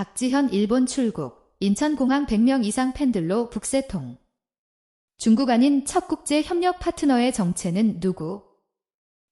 박지현 일본 출국, 인천공항 100명 이상 팬들로 북새통. 중국 아닌 첫 국제 협력 파트너의 정체는 누구?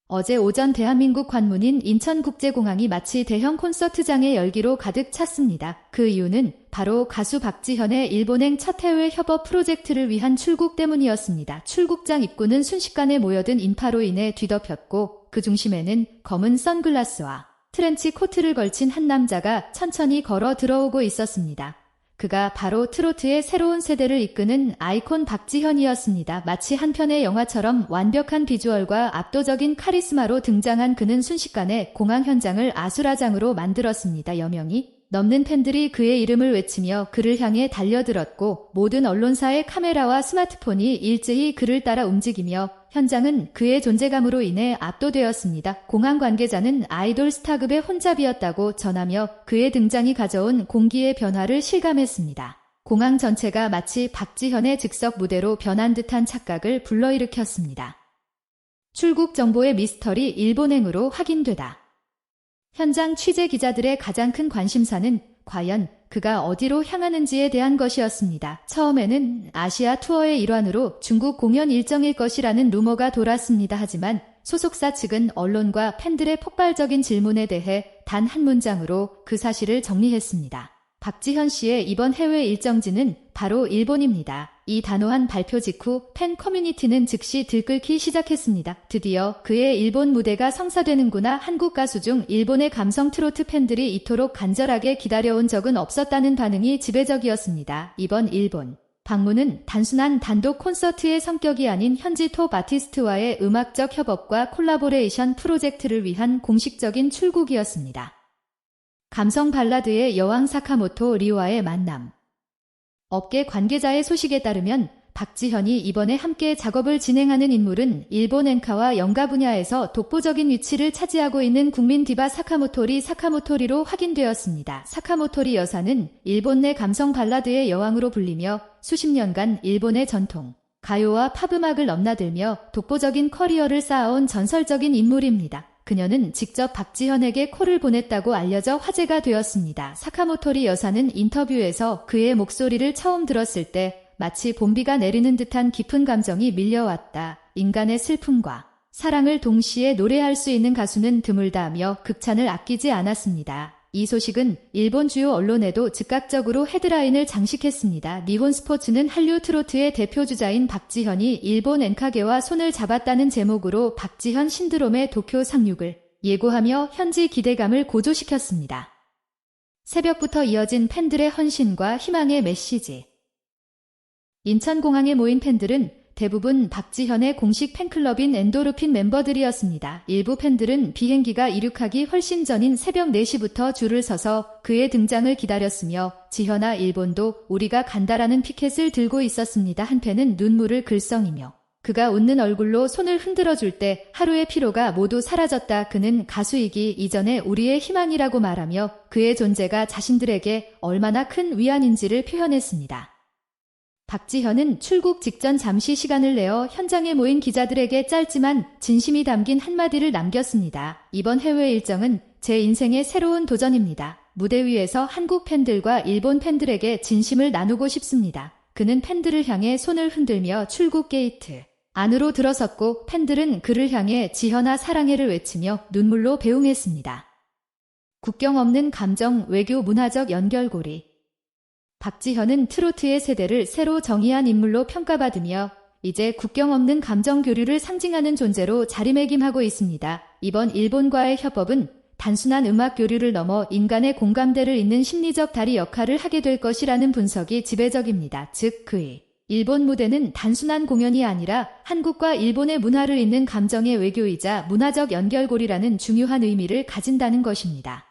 어제 오전 대한민국 관문인 인천국제공항이 마치 대형 콘서트장의 열기로 가득 찼습니다. 그 이유는 바로 가수 박지현의 일본행 첫 해외 협업 프로젝트를 위한 출국 때문이었습니다. 출국장 입구는 순식간에 모여든 인파로 인해 뒤덮였고 그 중심에는 검은 선글라스와 트렌치 코트를 걸친 한 남자가 천천히 걸어 들어오고 있었습니다. 그가 바로 트로트의 새로운 세대를 이끄는 아이콘 박지현이었습니다. 마치 한 편의 영화처럼 완벽한 비주얼과 압도적인 카리스마로 등장한 그는 순식간에 공항 현장을 아수라장으로 만들었습니다. 여명이 넘는 팬들이 그의 이름을 외치며 그를 향해 달려들었고 모든 언론사의 카메라와 스마트폰이 일제히 그를 따라 움직이며 현장은 그의 존재감으로 인해 압도되었습니다. 공항 관계자는 아이돌 스타급의 혼잡이었다고 전하며 그의 등장이 가져온 공기의 변화를 실감했습니다. 공항 전체가 마치 박지현의 즉석 무대로 변한 듯한 착각을 불러일으켰습니다. 출국 정보의 미스터리 일본행으로 확인되다. 현장 취재 기자들의 가장 큰 관심사는 과연 그가 어디로 향하는지에 대한 것이었습니다. 처음에는 아시아 투어의 일환으로 중국 공연 일정일 것이라는 루머가 돌았습니다. 하지만 소속사 측은 언론과 팬들의 폭발적인 질문에 대해 단 한 문장으로 그 사실을 정리했습니다. 박지현 씨의 이번 해외 일정지는 바로 일본입니다. 이 단호한 발표 직후 팬 커뮤니티는 즉시 들끓기 시작했습니다. 드디어 그의 일본 무대가 성사되는구나 한국 가수 중 일본의 감성 트로트 팬들이 이토록 간절하게 기다려온 적은 없었다는 반응이 지배적이었습니다. 이번 일본 방문은 단순한 단독 콘서트의 성격이 아닌 현지 톱 아티스트와의 음악적 협업과 콜라보레이션 프로젝트를 위한 공식적인 출국이었습니다. 감성 발라드의 여왕 사카모토 리와의 만남. 업계 관계자의 소식에 따르면 박지현이 이번에 함께 작업을 진행하는 인물은 일본 엔카와 연가 분야에서 독보적인 위치를 차지하고 있는 국민 디바 사카모토리 사카모토리로 확인되었습니다. 사카모토리 여사는 일본 내 감성 발라드의 여왕으로 불리며 수십 년간 일본의 전통, 가요와 팝음악을 넘나들며 독보적인 커리어를 쌓아온 전설적인 인물입니다. 그녀는 직접 박지현에게 콜을 보냈다고 알려져 화제가 되었습니다. 사카모토리 여사는 인터뷰에서 그의 목소리를 처음 들었을 때 마치 봄비가 내리는 듯한 깊은 감정이 밀려왔다. 인간의 슬픔과 사랑을 동시에 노래할 수 있는 가수는 드물다며 극찬을 아끼지 않았습니다. 이 소식은 일본 주요 언론에도 즉각적으로 헤드라인을 장식했습니다. 니혼 스포츠는 한류 트로트의 대표 주자인 박지현이 일본 엔카게와 손을 잡았다는 제목으로 박지현 신드롬의 도쿄 상륙을 예고하며 현지 기대감을 고조시켰습니다. 새벽부터 이어진 팬들의 헌신과 희망의 메시지. 인천공항에 모인 팬들은 대부분 박지현의 공식 팬클럽인 엔도르핀 멤버들이었습니다. 일부 팬들은 비행기가 이륙하기 훨씬 전인 새벽 4시부터 줄을 서서 그의 등장을 기다렸으며 지현아 일본도 우리가 간다라는 피켓을 들고 있었습니다. 한 팬은 눈물을 글썽이며 그가 웃는 얼굴로 손을 흔들어 줄 때 하루의 피로가 모두 사라졌다. 그는 가수이기 이전에 우리의 희망이라고 말하며 그의 존재가 자신들에게 얼마나 큰 위안인지를 표현했습니다. 박지현은 출국 직전 잠시 시간을 내어 현장에 모인 기자들에게 짧지만 진심이 담긴 한마디를 남겼습니다. 이번 해외 일정은 제 인생의 새로운 도전입니다. 무대 위에서 한국 팬들과 일본 팬들에게 진심을 나누고 싶습니다. 그는 팬들을 향해 손을 흔들며 출국 게이트 안으로 들어섰고 팬들은 그를 향해 지현아 사랑해를 외치며 눈물로 배웅했습니다. 국경 없는 감정 외교 문화적 연결고리 박지현은 트로트의 세대를 새로 정의한 인물로 평가받으며 이제 국경 없는 감정 교류를 상징하는 존재로 자리매김하고 있습니다. 이번 일본과의 협업은 단순한 음악 교류를 넘어 인간의 공감대를 잇는 심리적 다리 역할을 하게 될 것이라는 분석이 지배적입니다. 즉 그의 일본 무대는 단순한 공연이 아니라 한국과 일본의 문화를 잇는 감정의 외교이자 문화적 연결고리라는 중요한 의미를 가진다는 것입니다.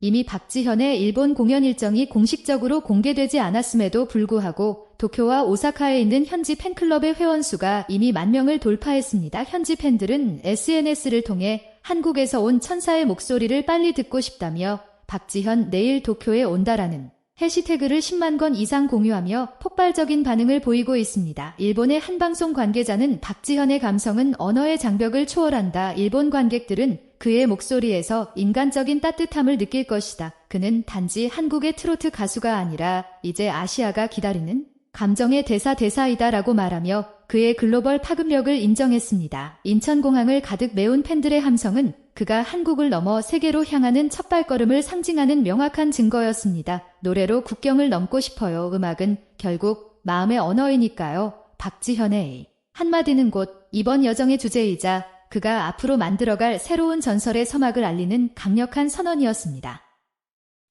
이미 박지현의 일본 공연 일정이 공식적으로 공개되지 않았음에도 불구하고 도쿄와 오사카에 있는 현지 팬클럽의 회원수가 이미 만 명을 돌파했습니다. 현지 팬들은 SNS를 통해 한국에서 온 천사의 목소리를 빨리 듣고 싶다며 박지현 내일 도쿄에 온다라는 해시태그를 10만 건 이상 공유하며 폭발적인 반응을 보이고 있습니다. 일본의 한 방송 관계자는 박지현의 감성은 언어의 장벽을 초월한다. 일본 관객들은 그의 목소리에서 인간적인 따뜻함을 느낄 것이다. 그는 단지 한국의 트로트 가수가 아니라 이제 아시아가 기다리는 감정의 대사 대사이다라고 말하며 그의 글로벌 파급력을 인정했습니다. 인천공항을 가득 메운 팬들의 함성은 그가 한국을 넘어 세계로 향하는 첫 발걸음을 상징하는 명확한 증거였습니다. 노래로 국경을 넘고 싶어요. 음악은 결국 마음의 언어이니까요. 박지현의 한마디는 곧 이번 여정의 주제이자 그가 앞으로 만들어갈 새로운 전설의 서막을 알리는 강력한 선언이었습니다.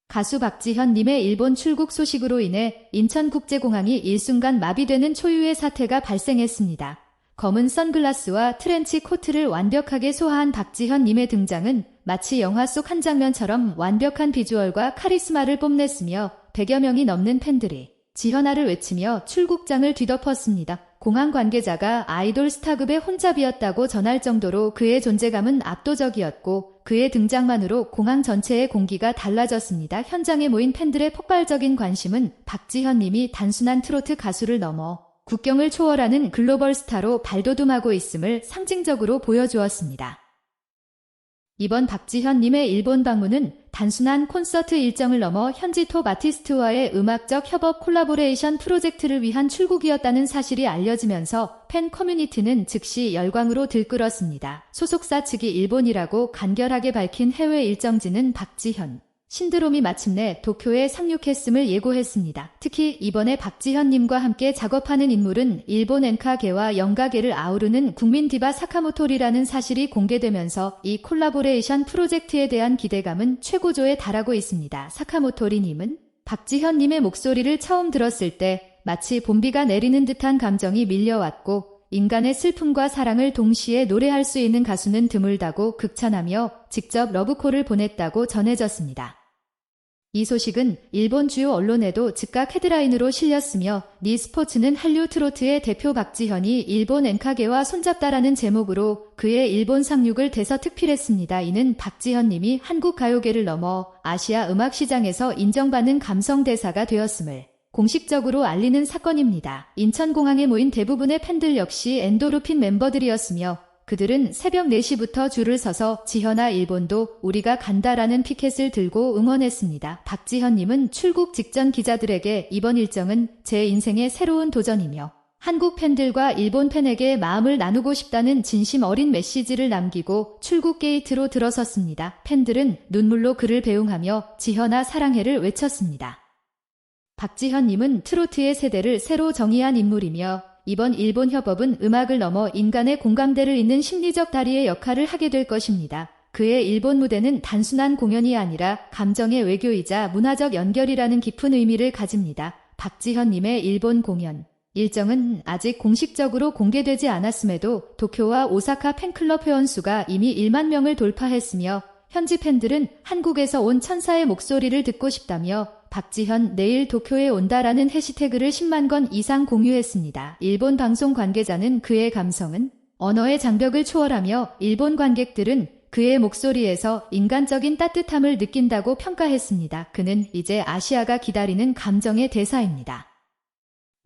가수 박지현님의 일본 출국 소식으로 인해 인천국제공항이 일순간 마비되는 초유의 사태가 발생했습니다. 검은 선글라스와 트렌치 코트를 완벽하게 소화한 박지현님의 등장은 마치 영화 속 한 장면처럼 완벽한 비주얼과 카리스마를 뽐냈으며 100여 명이 넘는 팬들이 지현아를 외치며 출국장을 뒤덮었습니다. 공항 관계자가 아이돌 스타급의 혼잡이었다고 전할 정도로 그의 존재감은 압도적이었고 그의 등장만으로 공항 전체의 공기가 달라졌습니다. 현장에 모인 팬들의 폭발적인 관심은 박지현 님이 단순한 트로트 가수를 넘어 국경을 초월하는 글로벌 스타로 발돋움하고 있음을 상징적으로 보여주었습니다. 이번 박지현님의 일본 방문은 단순한 콘서트 일정을 넘어 현지 톱 아티스트와의 음악적 협업 콜라보레이션 프로젝트를 위한 출국이었다는 사실이 알려지면서 팬 커뮤니티는 즉시 열광으로 들끓었습니다. 소속사 측이 일본이라고 간결하게 밝힌 해외 일정지는 박지현, 신드롬이 마침내 도쿄에 상륙했음을 예고했습니다. 특히 이번에 박지현님과 함께 작업하는 인물은 일본 엔카계와 영가계를 아우르는 국민 디바 사카모토리라는 사실이 공개되면서 이 콜라보레이션 프로젝트에 대한 기대감은 최고조에 달하고 있습니다. 사카모토리님은 박지현님의 목소리를 처음 들었을 때 마치 봄비가 내리는 듯한 감정이 밀려왔고 인간의 슬픔과 사랑을 동시에 노래할 수 있는 가수는 드물다고 극찬하며 직접 러브콜을 보냈다고 전해졌습니다. 이 소식은 일본 주요 언론에도 즉각 헤드라인으로 실렸으며 니 스포츠는 한류 트로트의 대표 박지현이 일본 엔카게와 손잡다라는 제목으로 그의 일본 상륙을 대서특필했습니다. 이는 박지현 님이 한국 가요계를 넘어 아시아 음악 시장에서 인정받는 감성 대사가 되었음을 공식적으로 알리는 사건입니다. 인천공항에 모인 대부분의 팬들 역시 엔도르핀 멤버들이었으며 그들은 새벽 4시부터 줄을 서서 지현아 일본도 우리가 간다라는 피켓을 들고 응원했습니다. 박지현님은 출국 직전 기자들에게 이번 일정은 제 인생의 새로운 도전이며 한국 팬들과 일본 팬에게 마음을 나누고 싶다는 진심 어린 메시지를 남기고 출국 게이트로 들어섰습니다. 팬들은 눈물로 그를 배웅하며 지현아 사랑해를 외쳤습니다. 박지현님은 트로트의 세대를 새로 정의한 인물이며 이번 일본 협업은 음악을 넘어 인간의 공감대를 잇는 심리적 다리의 역할을 하게 될 것입니다. 그의 일본 무대는 단순한 공연이 아니라 감정의 외교이자 문화적 연결이라는 깊은 의미를 가집니다. 박지현님의 일본 공연. 일정은 아직 공식적으로 공개되지 않았음에도 도쿄와 오사카 팬클럽 회원수가 이미 1만 명을 돌파했으며 현지 팬들은 한국에서 온 천사의 목소리를 듣고 싶다며 박지현 내일 도쿄에 온다라는 해시태그를 10만 건 이상 공유했습니다. 일본 방송 관계자는 그의 감성은 언어의 장벽을 초월하며 일본 관객들은 그의 목소리에서 인간적인 따뜻함을 느낀다고 평가했습니다. 그는 이제 아시아가 기다리는 감정의 대사입니다.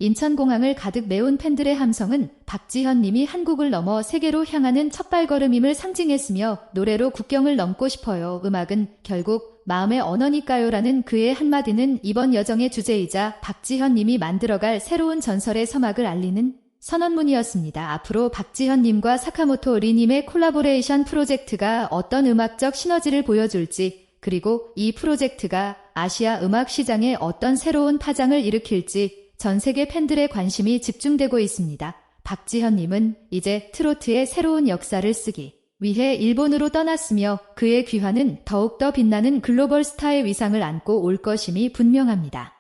인천공항을 가득 메운 팬들의 함성은 박지현 님이 한국을 넘어 세계로 향하는 첫 발걸음임을 상징했으며 노래로 국경을 넘고 싶어요. 음악은 결국 마음의 언어니까요 라는 그의 한마디는 이번 여정의 주제이자 박지현 님이 만들어갈 새로운 전설의 서막을 알리는 선언문이었습니다. 앞으로 박지현 님과 사카모토 리 님의 콜라보레이션 프로젝트가 어떤 음악적 시너지를 보여줄지 그리고 이 프로젝트가 아시아 음악 시장에 어떤 새로운 파장을 일으킬지 전 세계 팬들의 관심이 집중되고 있습니다. 박지현님은 이제 트로트의 새로운 역사를 쓰기 위해 일본으로 떠났으며 그의 귀환은 더욱더 빛나는 글로벌 스타의 위상을 안고 올 것임이 분명합니다.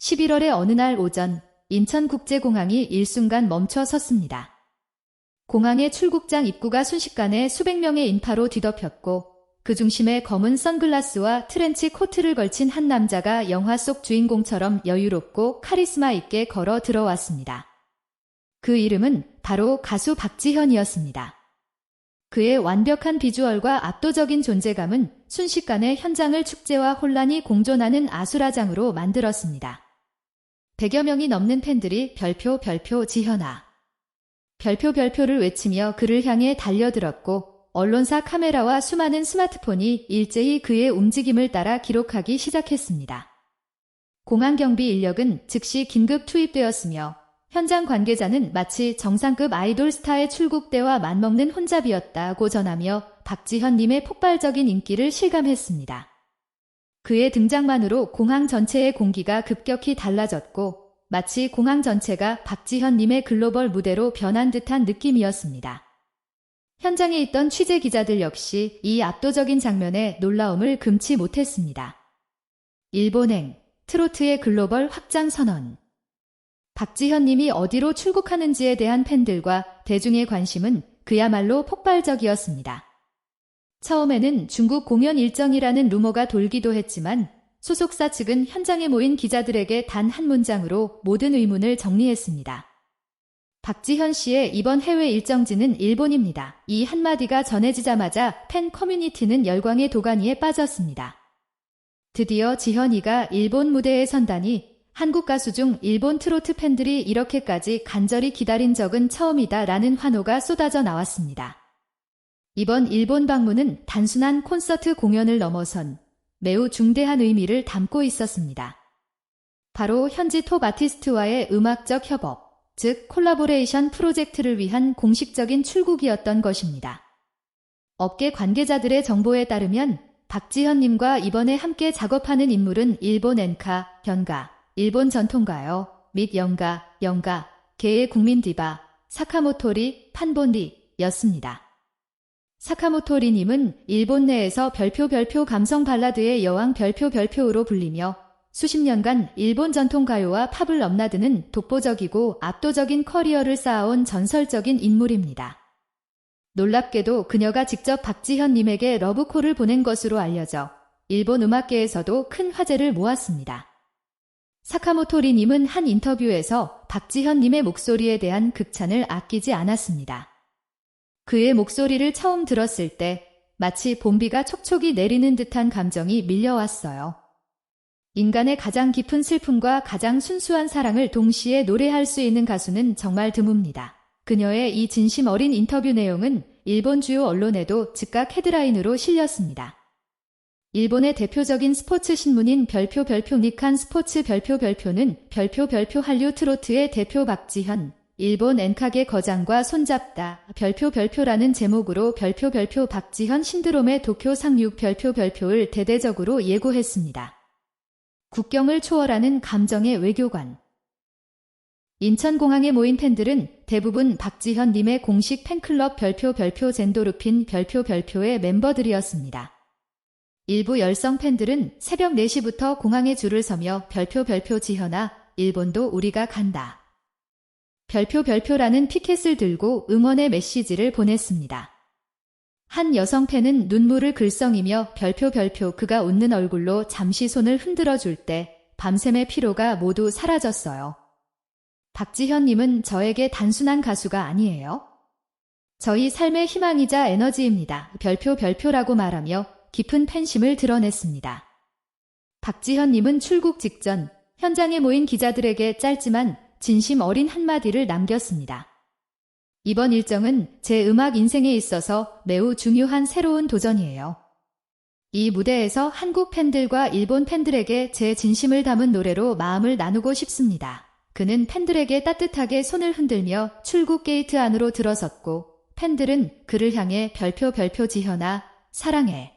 11월의 어느 날 오전 인천국제공항이 일순간 멈춰 섰습니다. 공항의 출국장 입구가 순식간에 수백 명의 인파로 뒤덮였고 그 중심에 검은 선글라스와 트렌치 코트를 걸친 한 남자가 영화 속 주인공처럼 여유롭고 카리스마 있게 걸어 들어왔습니다. 그 이름은 바로 가수 박지현이었습니다. 그의 완벽한 비주얼과 압도적인 존재감은 순식간에 현장을 축제와 혼란이 공존하는 아수라장으로 만들었습니다. 100여 명이 넘는 팬들이 별표 별표 지현아 별표 별표를 외치며 그를 향해 달려들었고 언론사 카메라와 수많은 스마트폰이 일제히 그의 움직임을 따라 기록하기 시작했습니다. 공항 경비 인력은 즉시 긴급 투입되었으며 현장 관계자는 마치 정상급 아이돌 스타의 출국 때와 맞먹는 혼잡이었다고 전하며 박지현님의 폭발적인 인기를 실감했습니다. 그의 등장만으로 공항 전체의 공기가 급격히 달라졌고 마치 공항 전체가 박지현님의 글로벌 무대로 변한 듯한 느낌이었습니다. 현장에 있던 취재 기자들 역시 이 압도적인 장면에 놀라움을 금치 못했습니다. 일본행 트로트의 글로벌 확장 선언 박지현 님이 어디로 출국하는지에 대한 팬들과 대중의 관심은 그야말로 폭발적이었습니다. 처음에는 중국 공연 일정이라는 루머가 돌기도 했지만 소속사 측은 현장에 모인 기자들에게 단 한 문장으로 모든 의문을 정리했습니다. 박지현 씨의 이번 해외 일정지는 일본입니다. 이 한마디가 전해지자마자 팬 커뮤니티는 열광의 도가니에 빠졌습니다. 드디어 지현이가 일본 무대에 선다니 한국 가수 중 일본 트로트 팬들이 이렇게까지 간절히 기다린 적은 처음이다 라는 환호가 쏟아져 나왔습니다. 이번 일본 방문은 단순한 콘서트 공연을 넘어선 매우 중대한 의미를 담고 있었습니다. 바로 현지 톱 아티스트와의 음악적 협업, 즉 콜라보레이션 프로젝트를 위한 공식적인 출국이었던 것입니다. 업계 관계자들의 정보에 따르면 박지현님과 이번에 함께 작업하는 인물은 일본 엔카, 변가, 일본 전통가요, 및 영가, 영가, 개의 국민 디바, 사카모토리, 판본리 였습니다. 사카모토리님은 일본 내에서 별표 별표 감성 발라드의 여왕 별표 별표로 불리며 수십 년간 일본 전통가요와 팝을 넘나드는 독보적이고 압도적인 커리어를 쌓아온 전설적인 인물입니다. 놀랍게도 그녀가 직접 박지현님에게 러브콜을 보낸 것으로 알려져 일본 음악계에서도 큰 화제를 모았습니다. 사카모토리님은 한 인터뷰에서 박지현님의 목소리에 대한 극찬을 아끼지 않았습니다. 그의 목소리를 처음 들었을 때 마치 봄비가 촉촉이 내리는 듯한 감정이 밀려왔어요. 인간의 가장 깊은 슬픔과 가장 순수한 사랑을 동시에 노래할 수 있는 가수는 정말 드뭅니다. 그녀의 이 진심 어린 인터뷰 내용은 일본 주요 언론에도 즉각 헤드라인으로 실렸습니다. 일본의 대표적인 스포츠 신문인 별표 별표 니칸 스포츠 별표 별표는 별표 별표 한류 트로트의 대표 박지현, 일본 엔카게 거장과 손잡다 별표 별표라는 제목으로 별표 별표 박지현 신드롬의 도쿄 상륙 별표 별표를 대대적으로 예고했습니다. 국경을 초월하는 감정의 외교관 인천공항에 모인 팬들은 대부분 박지현 님의 공식 팬클럽 별표 별표 젠도르핀 별표 별표의 멤버들이었습니다. 일부 열성 팬들은 새벽 4시부터 공항에 줄을 서며 별표 별표 지현아 일본도 우리가 간다. 별표 별표라는 피켓을 들고 응원의 메시지를 보냈습니다. 한 여성 팬은 눈물을 글썽이며 별표 별표 그가 웃는 얼굴로 잠시 손을 흔들어 줄 때 밤샘의 피로가 모두 사라졌어요. 박지현님은 저에게 단순한 가수가 아니에요. 저희 삶의 희망이자 에너지입니다. 별표 별표라고 말하며 깊은 팬심을 드러냈습니다. 박지현님은 출국 직전 현장에 모인 기자들에게 짧지만 진심 어린 한마디를 남겼습니다. 이번 일정은 제 음악 인생에 있어서 매우 중요한 새로운 도전이에요. 이 무대에서 한국 팬들과 일본 팬들에게 제 진심을 담은 노래로 마음을 나누고 싶습니다. 그는 팬들에게 따뜻하게 손을 흔들며 출국 게이트 안으로 들어섰고 팬들은 그를 향해 별표 별표 지현아 사랑해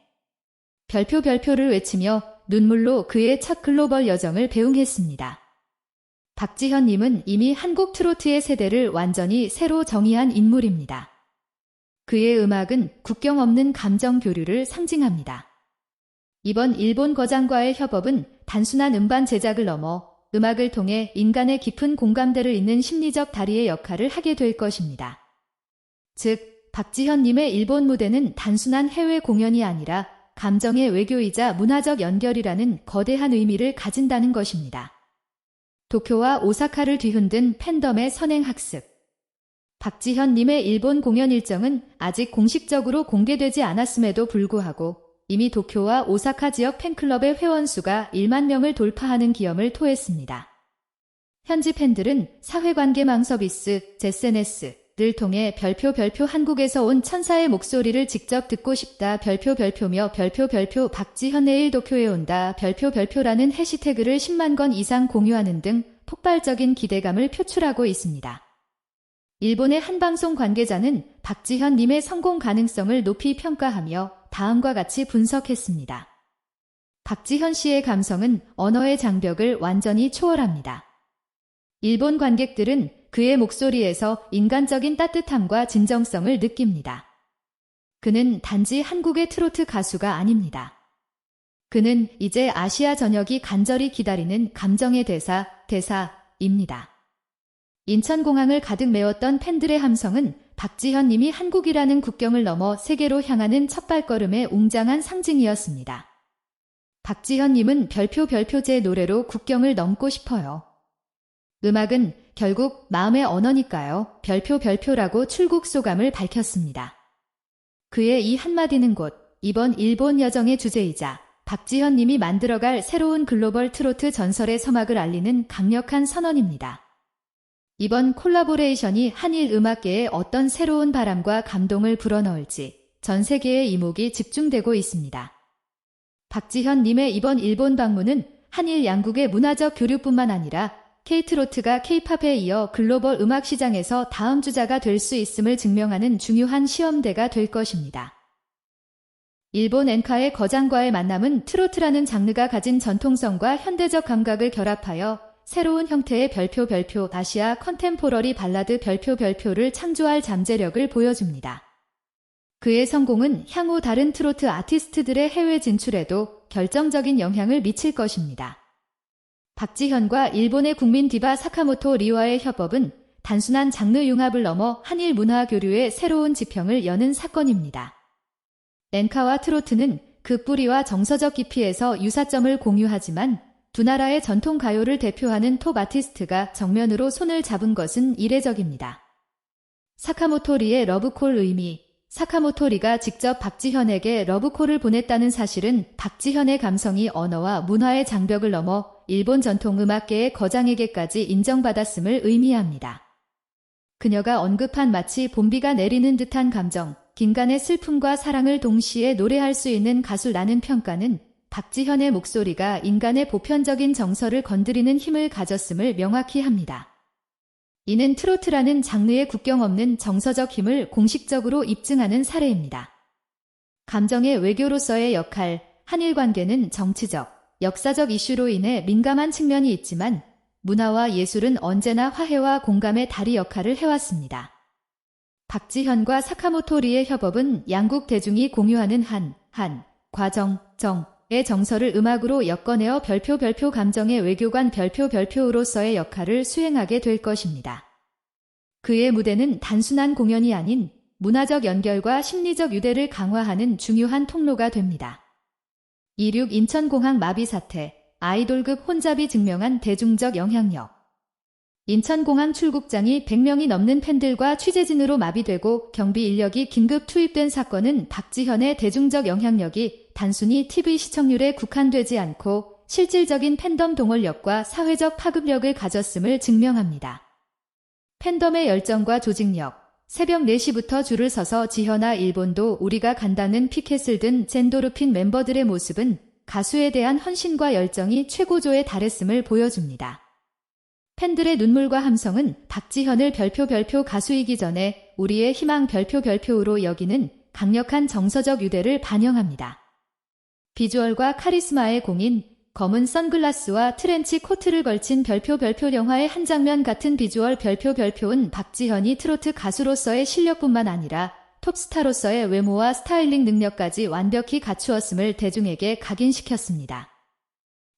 별표 별표를 외치며 눈물로 그의 첫 글로벌 여정을 배웅했습니다. 박지현님은 이미 한국 트로트의 세대를 완전히 새로 정의한 인물입니다. 그의 음악은 국경 없는 감정 교류를 상징합니다. 이번 일본 거장과의 협업은 단순한 음반 제작을 넘어 음악을 통해 인간의 깊은 공감대를 잇는 심리적 다리의 역할을 하게 될 것입니다. 즉, 박지현님의 일본 무대는 단순한 해외 공연이 아니라 감정의 외교이자 문화적 연결이라는 거대한 의미를 가진다는 것입니다. 도쿄와 오사카를 뒤흔든 팬덤의 선행학습. 박지현님의 일본 공연 일정은 아직 공식적으로 공개되지 않았음에도 불구하고 이미 도쿄와 오사카 지역 팬클럽의 회원수가 1만 명을 돌파하는 기염을 토했습니다. 현지 팬들은 사회관계망 서비스, SNS 늘 통해 별표 별표 한국에서 온 천사의 목소리를 직접 듣고 싶다 별표 별표며 별표 별표 박지현 내일 도쿄에 온다 별표 별표라는 해시태그를 10만 건 이상 공유하는 등 폭발적인 기대감을 표출하고 있습니다. 일본의 한 방송 관계자는 박지현 님의 성공 가능성을 높이 평가하며 다음과 같이 분석했습니다. 박지현 씨의 감성은 언어의 장벽을 완전히 초월합니다. 일본 관객들은 그의 목소리에서 인간적인 따뜻함과 진정성을 느낍니다. 그는 단지 한국의 트로트 가수가 아닙니다. 그는 이제 아시아 전역이 간절히 기다리는 감정의 대사, 대사입니다. 인천공항을 가득 메웠던 팬들의 함성은 박지현 님이 한국이라는 국경을 넘어 세계로 향하는 첫 발걸음의 웅장한 상징이었습니다. 박지현 님은 별표 별표제 노래로 국경을 넘고 싶어요. 음악은 결국 마음의 언어니까요. 별표 별표라고 출국 소감을 밝혔습니다. 그의 이 한마디는 곧 이번 일본 여정의 주제이자 박지현 님이 만들어갈 새로운 글로벌 트로트 전설의 서막을 알리는 강력한 선언입니다. 이번 콜라보레이션이 한일 음악계에 어떤 새로운 바람과 감동을 불어넣을지 전 세계의 이목이 집중되고 있습니다. 박지현 님의 이번 일본 방문은 한일 양국의 문화적 교류뿐만 아니라 K트로트가 K팝에 이어 글로벌 음악 시장에서 다음 주자가 될 수 있음을 증명하는 중요한 시험대가 될 것입니다. 일본 엔카의 거장과의 만남은 트로트라는 장르가 가진 전통성과 현대적 감각을 결합하여 새로운 형태의 별표 별표 아시아 컨템포러리 발라드 별표 별표를 창조할 잠재력을 보여줍니다. 그의 성공은 향후 다른 트로트 아티스트들의 해외 진출에도 결정적인 영향을 미칠 것입니다. 박지현과 일본의 국민 디바 사카모토 리와의 협업은 단순한 장르 융합을 넘어 한일 문화 교류의 새로운 지평을 여는 사건입니다. 엔카와 트로트는 그 뿌리와 정서적 깊이에서 유사점을 공유하지만 두 나라의 전통 가요를 대표하는 톱 아티스트가 정면으로 손을 잡은 것은 이례적입니다. 사카모토리의 러브콜 의미 사카모토리가 직접 박지현에게 러브콜을 보냈다는 사실은 박지현의 감성이 언어와 문화의 장벽을 넘어 일본 전통 음악계의 거장에게까지 인정받았음을 의미합니다. 그녀가 언급한 마치 봄비가 내리는 듯한 감정, 긴간의 슬픔과 사랑을 동시에 노래할 수 있는 가수라는 평가는 박지현의 목소리가 인간의 보편적인 정서를 건드리는 힘을 가졌음을 명확히 합니다. 이는 트로트라는 장르의 국경 없는 정서적 힘을 공식적으로 입증하는 사례입니다. 감정의 외교로서의 역할, 한일 관계는 정치적, 역사적 이슈로 인해 민감한 측면이 있지만 문화와 예술은 언제나 화해와 공감의 다리 역할을 해왔습니다. 박지현과 사카모토리의 협업은 양국 대중이 공유하는 한, 한, 과정, 정의 정서를 음악으로 엮어내어 별표 별표 감정의 외교관 별표 별표로서의 역할을 수행하게 될 것입니다. 그의 무대는 단순한 공연이 아닌 문화적 연결과 심리적 유대를 강화하는 중요한 통로가 됩니다. 26 인천공항 마비 사태, 아이돌급 혼잡이 증명한 대중적 영향력 인천공항 출국장이 100명이 넘는 팬들과 취재진으로 마비되고 경비 인력이 긴급 투입된 사건은 박지현의 대중적 영향력이 단순히 TV 시청률에 국한되지 않고 실질적인 팬덤 동원력과 사회적 파급력을 가졌음을 증명합니다. 팬덤의 열정과 조직력, 새벽 4시부터 줄을 서서 지현아 일본도 우리가 간다는 피켓을 든 젠도르핀 멤버들의 모습은 가수에 대한 헌신과 열정이 최고조에 달했음을 보여줍니다. 팬들의 눈물과 함성은 박지현을 별표 별표 가수이기 전에 우리의 희망 별표 별표로 여기는 강력한 정서적 유대를 반영합니다. 비주얼과 카리스마의 공인, 검은 선글라스와 트렌치 코트를 걸친 별표 별표 영화의 한 장면 같은 비주얼 별표 별표는 박지현이 트로트 가수로서의 실력뿐만 아니라 톱스타로서의 외모와 스타일링 능력까지 완벽히 갖추었음을 대중에게 각인시켰습니다.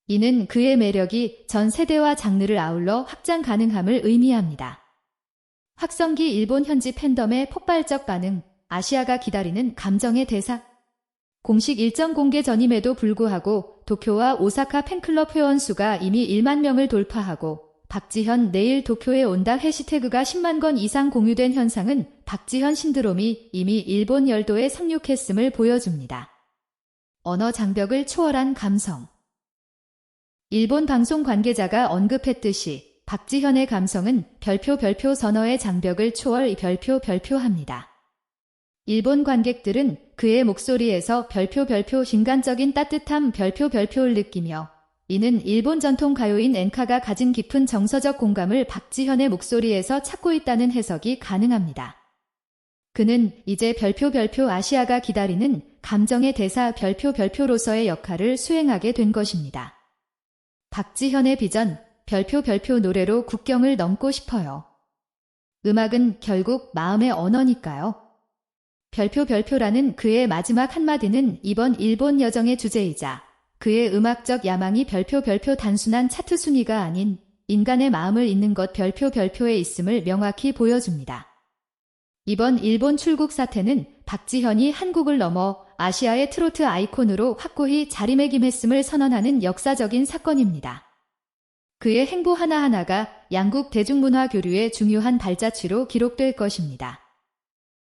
이는 그의 매력이 전 세대와 장르를 아울러 확장 가능함을 의미합니다. 확성기 일본 현지 팬덤의 폭발적 반응, 아시아가 기다리는 감정의 대사. 공식 일정 공개 전임에도 불구하고 도쿄와 오사카 팬클럽 회원 수가 이미 1만 명을 돌파하고 박지현 내일 도쿄에 온다 해시태그가 10만 건 이상 공유된 현상은 박지현 신드롬이 이미 일본 열도에 상륙했음을 보여줍니다. 언어 장벽을 초월한 감성 일본 방송 관계자가 언급했듯이 박지현의 감성은 별표 별표 선어의 장벽을 초월 별표 별표합니다. 일본 관객들은 그의 목소리에서 별표 별표 인간적인 따뜻함 별표 별표를 느끼며 이는 일본 전통 가요인 엔카가 가진 깊은 정서적 공감을 박지현의 목소리에서 찾고 있다는 해석이 가능합니다. 그는 이제 별표 별표 아시아가 기다리는 감정의 대사 별표 별표로서의 역할을 수행하게 된 것입니다. 박지현의 비전 별표 별표 노래로 국경을 넘고 싶어요. 음악은 결국 마음의 언어니까요. 별표 별표라는 그의 마지막 한마디는 이번 일본 여정의 주제이자 그의 음악적 야망이 별표 별표 단순한 차트 순위가 아닌 인간의 마음을 잇는 것 별표 별표에 있음을 명확히 보여줍니다. 이번 일본 출국 사태는 박지현이 한국을 넘어 아시아의 트로트 아이콘으로 확고히 자리매김했음을 선언하는 역사적인 사건입니다. 그의 행보 하나하나가 양국 대중문화 교류의 중요한 발자취로 기록될 것입니다.